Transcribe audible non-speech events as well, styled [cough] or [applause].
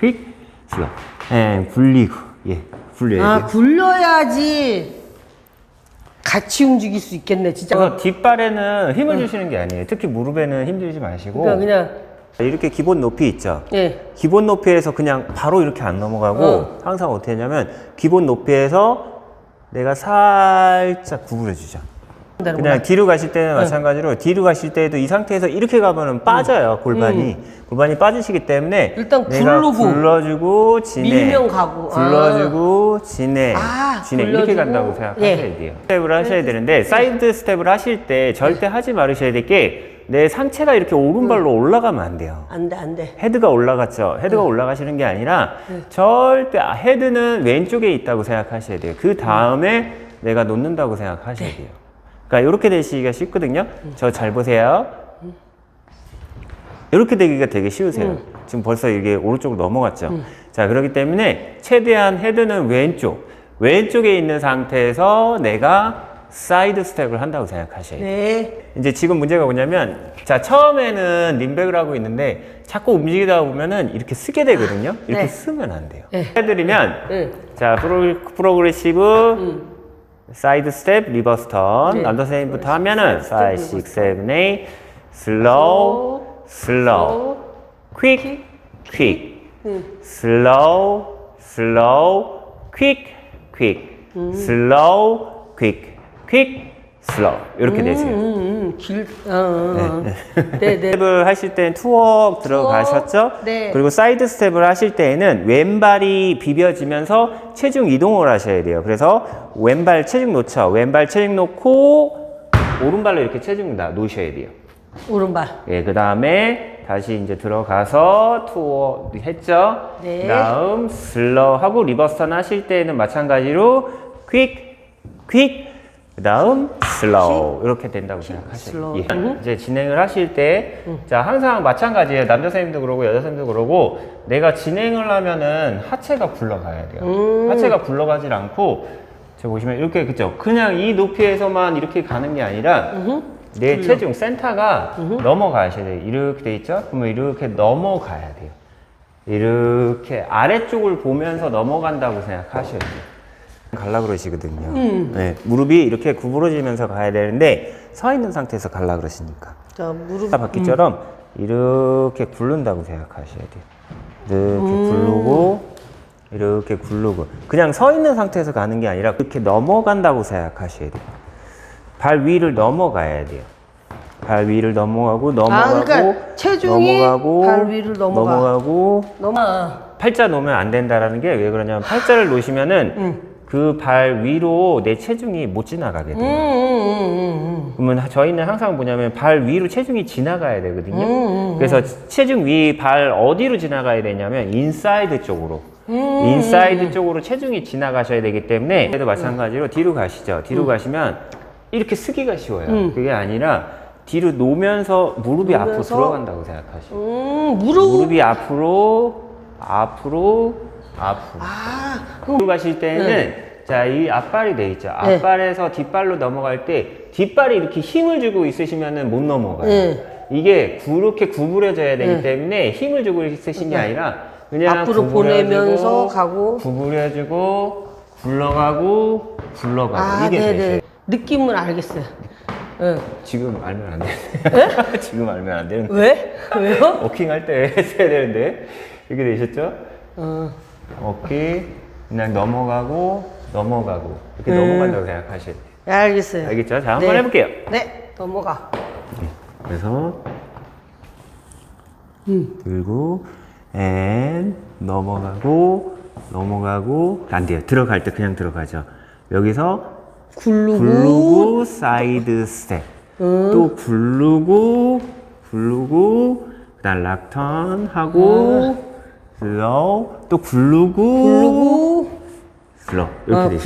휙 슬로 앤 굴리고. 예 굴려야 아 돼요 굴려야지. 같이 움직일 수 있겠네 진짜. 그래서 뒷발에는 힘을 주시는 게 아니에요. 특히 무릎에는 힘들지 마시고. 그러니까 그냥 이렇게 기본 높이 있죠? 예. 기본 높이에서 그냥 바로 이렇게 안 넘어가고 어. 항상 어떻게 했냐면 기본 높이에서 내가 살짝 구부려 주죠 그냥 뒤로 가실 때는 마찬가지로 뒤로 가실 때도 이 상태에서 이렇게 가면은 빠져요 골반이 골반이 빠지시기 때문에 일단 내가 굴르고. 굴러주고 진해 밀면 가고. 굴러주고 진해 아, 진해 이렇게 굴러주고. 간다고 생각하셔야 예. 돼요 스텝을 하셔야 되는데 사이드 스텝을 하실 때 절대 하지 말으셔야 될 게 내 상체가 이렇게 오른발로 올라가면 안 돼요 안돼 안돼. 헤드가 올라갔죠. 헤드가 올라가시는 게 아니라 절대 아, 헤드는 왼쪽에 있다고 생각하셔야 돼요. 그 다음에 내가 놓는다고 생각하셔야 돼요. 그러니까 이렇게 되시기가 쉽거든요. 저 잘 보세요. 이렇게 되기가 되게 쉬우세요. 지금 벌써 이게 오른쪽으로 넘어갔죠. 자, 그렇기 때문에 최대한 헤드는 왼쪽, 왼쪽에 있는 상태에서 내가 사이드 스텝을 한다고 생각하셔야 돼요. 네. 이제 지금 문제가 뭐냐면 자 처음에는 림백을 하고 있는데 자꾸 움직이다 보면은 이렇게 쓰게 되거든요. 이렇게 네. 쓰면 안 돼요. 네. 해드리면 네. 자 프로, 프로그레시브 사이드 스텝 리버스 턴 네. 남자 선생님부터 하면은 5, 6, 스텝 7, 8 슬로우 슬로우 퀵 퀵 슬로우 슬로우 퀵 퀵 슬로우 퀵 퀵 슬로우 이렇게 되세요. 음, 음, 길. 어, 어. 네. 네. [laughs] 스텝을 하실 때는 투워크 들어가셨죠? 네. 그리고 사이드 스텝을 하실 때에는 왼발이 비벼지면서 체중 이동을 하셔야 돼요. 그래서 왼발 체중 놓죠. 왼발 체중 놓고 오른발로 이렇게 체중 다 놓으셔야 돼요. 오른발. 예, 그 다음에 다시 이제 들어가서 투어 했죠? 네. 그 다음 슬로우 하고 리버스 턴 하실 때는 마찬가지로 퀵, 퀵, 그 다음 슬로우 이렇게 된다고 생각하셔요. 슬로우. 예. 이제 진행을 하실 때, 자, 항상 마찬가지예요. 남자 선생님도 그러고 여자 선생님도 그러고 내가 진행을 하면은 하체가 굴러가야 돼요. 음. 하체가 굴러가질 않고 저 보시면 이렇게 그죠? 그냥 이 높이에서만 이렇게 가는 게 아니라 내 체중 센터가 넘어가셔야 돼요. 이렇게 돼 있죠? 그러면 이렇게 넘어가야 돼요. 이렇게 아래쪽을 보면서 넘어간다고 생각하셔야 돼요. 갈라 그러시거든요. 네, 무릎이 이렇게 구부러지면서 가야 되는데 서 있는 상태에서 갈라 그러시니까. 자 무릎. 바퀴처럼 이렇게 굴른다고 생각하셔야 돼요. 이렇게 굴르고 이렇게 굴르고 그냥 서 있는 상태에서 가는 게 아니라 이렇게 넘어간다고 생각하셔야 돼요. 발 위를 넘어가야 돼요. 발 위를 넘어가고 넘어가고 그러니까 체중이 넘어가고 발 위를 넘어가. 넘어가고 넘어. 팔자 놓으면 안 된다라는 게 왜 그러냐면 팔자를 놓으시면은 그 발 위로 내 체중이 못 지나가게 음, 돼요. 음, 음, 음, 그러면 저희는 항상 뭐냐면 발 위로 체중이 지나가야 되거든요. 음, 그래서 체중 위 발 어디로 지나가야 되냐면 인사이드 쪽으로. 음, 인사이드 쪽으로 체중이 지나가셔야 되기 때문에 얘도 마찬가지로 뒤로 가시죠. 뒤로 음. 가시면 이렇게 쓰기가 쉬워요. 그게 아니라 뒤로 놓으면서 무릎이 앞으로 놓으면서? 들어간다고 생각하시고 음. 음, 무릎. 무릎 이 앞으로 앞으로 앞으로 아, 뒤로 가실 때는 자, 이 앞발이 돼 있죠. 네. 앞발에서 뒷발로 넘어갈 때 뒷발이 이렇게 힘을 주고 있으시면은 못 넘어가요. 네. 이게 그렇게 구부려져야 되기 때문에 힘을 주고 있으신 게 아니라 그냥 앞으로 구부려주고, 보내면서 가고. 구부려주고 굴러가고 굴러가고 아, 이게 네네. 느낌은 알겠어요. 응. 지금 알면 안 되는데. [laughs] 지금 알면 안 되는데. 왜? 왜요? [laughs] 워킹 할 때 [laughs] 했어야 되는데. 이렇게 되셨죠? 어. 워킹 그냥 넘어가고 넘어가고 이렇게 음. 넘어간다고 돼요. 네, 알겠어요. 알겠죠? 자, 한번 네. 해볼게요. 네, 넘어가. 그래서 음. 들고 앤 넘어가고 넘어가고 안 돼요. 들어갈 때 그냥 들어가죠. 여기서 굴르고. 굴르고 사이드 스텝. 또 굴르고 굴르고 그다음 락턴 하고 슬로우 또 굴르고 굴르고. 슬로우 이렇게 어, 되죠.